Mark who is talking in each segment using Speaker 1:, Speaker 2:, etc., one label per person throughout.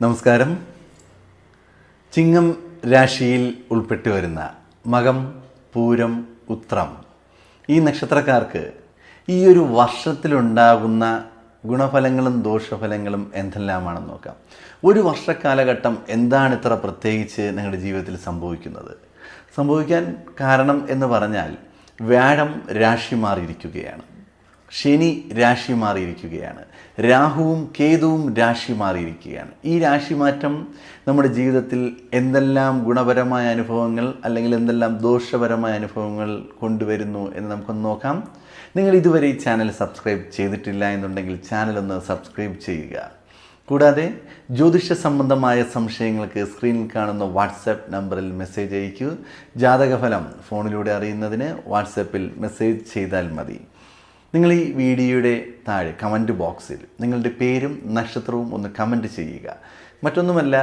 Speaker 1: നമസ്കാരം. ചിങ്ങം രാശിയിൽ ഉൾപ്പെട്ടു വരുന്ന മകം പൂരം ഉത്രം ഈ നക്ഷത്രക്കാർക്ക് ഈ ഒരു വർഷത്തിലുണ്ടാകുന്ന ഗുണഫലങ്ങളും ദോഷഫലങ്ങളും എന്തെല്ലാമാണെന്ന് നോക്കാം. ഒരു വർഷക്കാലഘട്ടം എന്താണ് ഇത്ര പ്രത്യേകിച്ച് നിങ്ങളുടെ ജീവിതത്തിൽ സംഭവിക്കുന്നത്? സംഭവിക്കാൻ കാരണം എന്ന് പറഞ്ഞാൽ വ്യാഴം രാശി മാറിയിരിക്കുകയാണ് ശനി രാശി മാറിയിരിക്കുകയാണ്. രാഹുവും കേതുവും രാശി മാറിയിരിക്കുകയാണ്. ഈ രാശി മാറ്റം നമ്മുടെ ജീവിതത്തിൽ എന്തെല്ലാം ഗുണപരമായ അനുഭവങ്ങൾ അല്ലെങ്കിൽ എന്തെല്ലാം ദോഷപരമായ അനുഭവങ്ങൾ കൊണ്ടുവരുന്നു എന്ന് നമുക്കൊന്ന് നോക്കാം. നിങ്ങൾ ഇതുവരെ ഈ ചാനൽ സബ്സ്ക്രൈബ് ചെയ്തിട്ടില്ല എന്നുണ്ടെങ്കിൽ ചാനൽ ഒന്ന് സബ്സ്ക്രൈബ് ചെയ്യുക. കൂടാതെ ജ്യോതിഷ സംബന്ധമായ സംശയങ്ങൾക്ക് സ്ക്രീനിൽ കാണുന്ന വാട്സാപ്പ് നമ്പറിൽ മെസ്സേജ് അയക്കൂ. ജാതകഫലം ഫോണിലൂടെ അറിയുന്നതിന് വാട്സാപ്പിൽ മെസ്സേജ് ചെയ്താൽ മതി. നിങ്ങൾ ഈ വീഡിയോയുടെ താഴെ കമന്റ് ബോക്സിൽ നിങ്ങളുടെ പേരും നക്ഷത്രവും ഒന്ന് കമന്റ് ചെയ്യുക. മറ്റൊന്നുമല്ല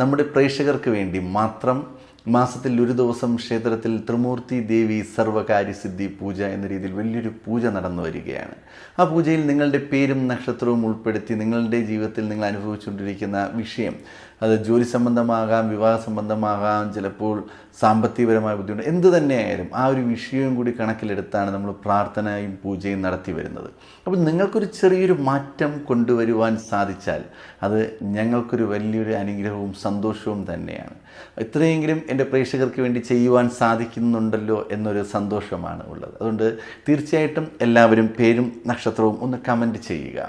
Speaker 1: നമ്മുടെ പ്രേക്ഷകർക്ക് വേണ്ടി മാത്രം മാസത്തിൽ ഒരു ദിവസം ക്ഷേത്രത്തിൽ ത്രിമൂർത്തി ദേവി സർവകാര്യസിദ്ധി പൂജ എന്ന രീതിയിൽ വലിയൊരു പൂജ നടന്നു വരികയാണ്. ആ പൂജയിൽ നിങ്ങളുടെ പേരും നക്ഷത്രവും ഉൾപ്പെടുത്തി നിങ്ങളുടെ ജീവിതത്തിൽ നിങ്ങൾ അനുഭവിച്ചുകൊണ്ടിരിക്കുന്ന വിഷയം അത് ജോലി സംബന്ധമാകാം വിവാഹ സംബന്ധമാകാം ചിലപ്പോൾ സാമ്പത്തികപരമായ ബുദ്ധിമുട്ട് എന്ത് തന്നെയായാലും ആ ഒരു വിഷയവും കൂടി കണക്കിലെടുത്താണ് നമ്മൾ പ്രാർത്ഥനയും പൂജയും നടത്തി വരുന്നത്. അപ്പോൾ നിങ്ങൾക്കൊരു ചെറിയൊരു മാറ്റം കൊണ്ടുവരുവാൻ സാധിച്ചാൽ അത് ഞങ്ങൾക്കൊരു വലിയൊരു അനുഗ്രഹവും സന്തോഷവും തന്നെയാണ്. ഇത്രയെങ്കിലും എന്റെ പ്രേക്ഷകർക്ക് വേണ്ടി ചെയ്യുവാൻ സാധിക്കുന്നുണ്ടല്ലോ എന്നൊരു സന്തോഷമാണ് ഉള്ളത്. അതുകൊണ്ട് തീർച്ചയായിട്ടും എല്ലാവരും പേരും നക്ഷത്രവും ഒന്ന് കമന്റ് ചെയ്യുക.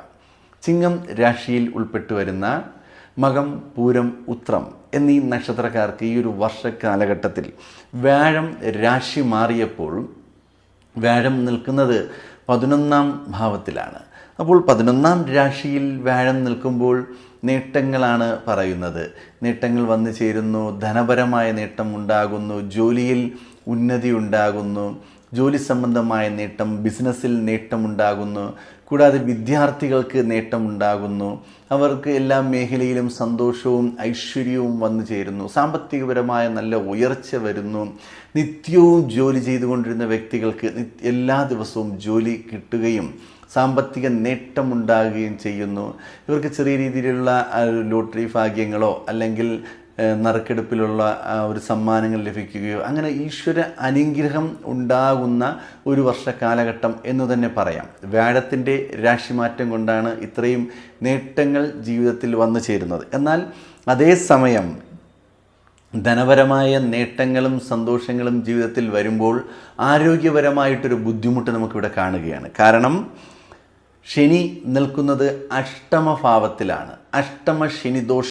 Speaker 1: ചിങ്ങം രാശിയിൽ ഉൾപ്പെട്ടു വരുന്ന മകം പൂരം ഉത്രം എന്നീ നക്ഷത്രക്കാർക്ക് ഈ ഒരു വർഷക്കാലഘട്ടത്തിൽ വ്യാഴം രാശി മാറിയപ്പോൾ വ്യാഴം നിൽക്കുന്നത് പതിനൊന്നാം ഭാവത്തിലാണ്. അപ്പോൾ പതിനൊന്നാം രാശിയിൽ വ്യാഴം നിൽക്കുമ്പോൾ നേട്ടങ്ങളാണ് പറയുന്നത്. നേട്ടങ്ങൾ വന്നു ചേരുന്നു ധനപരമായ നേട്ടം ഉണ്ടാകുന്നു ജോലിയിൽ ഉന്നതി ഉണ്ടാകുന്നു. ജോലി സംബന്ധമായ നേട്ടം ബിസിനസ്സിൽ നേട്ടമുണ്ടാകുന്നു. കൂടാതെ വിദ്യാർത്ഥികൾക്ക് നേട്ടമുണ്ടാകുന്നു. അവർക്ക് എല്ലാ മേഖലയിലും സന്തോഷവും ഐശ്വര്യവും വന്നു ചേരുന്നു. സാമ്പത്തികപരമായ നല്ല ഉയർച്ച വരുന്നു. നിത്യവും ജോലി ചെയ്തുകൊണ്ടിരുന്ന വ്യക്തികൾക്ക് എല്ലാ ദിവസവും ജോലി കിട്ടുകയും സാമ്പത്തിക നേട്ടമുണ്ടാകുകയും ചെയ്യുന്നു. ഇവർക്ക് ചെറിയ രീതിയിലുള്ള ലോട്ടറി ഭാഗ്യങ്ങളോ അല്ലെങ്കിൽ നറുക്കെടുപ്പിലുള്ള ഒരു സമ്മാനങ്ങൾ ലഭിക്കുകയോ അങ്ങനെ ഈശ്വര അനുഗ്രഹം ഉണ്ടാകുന്ന ഒരു വർഷ കാലഘട്ടം എന്ന് തന്നെ പറയാം. വ്യാഴത്തിന്റെ രാശിമാറ്റം കൊണ്ടാണ് ഇത്രയും നേട്ടങ്ങൾ ജീവിതത്തിൽ വന്നു ചേരുന്നത്. എന്നാൽ അതേസമയം ധനപരമായ നേട്ടങ്ങളും സന്തോഷങ്ങളും ജീവിതത്തിൽ വരുമ്പോൾ ആരോഗ്യപരമായിട്ടൊരു ബുദ്ധിമുട്ട് നമുക്കിവിടെ കാണുകയാണ്. കാരണം ശനി നിൽക്കുന്നത് അഷ്ടമഭാവത്തിലാണ്. അഷ്ടമ ശനിദോഷ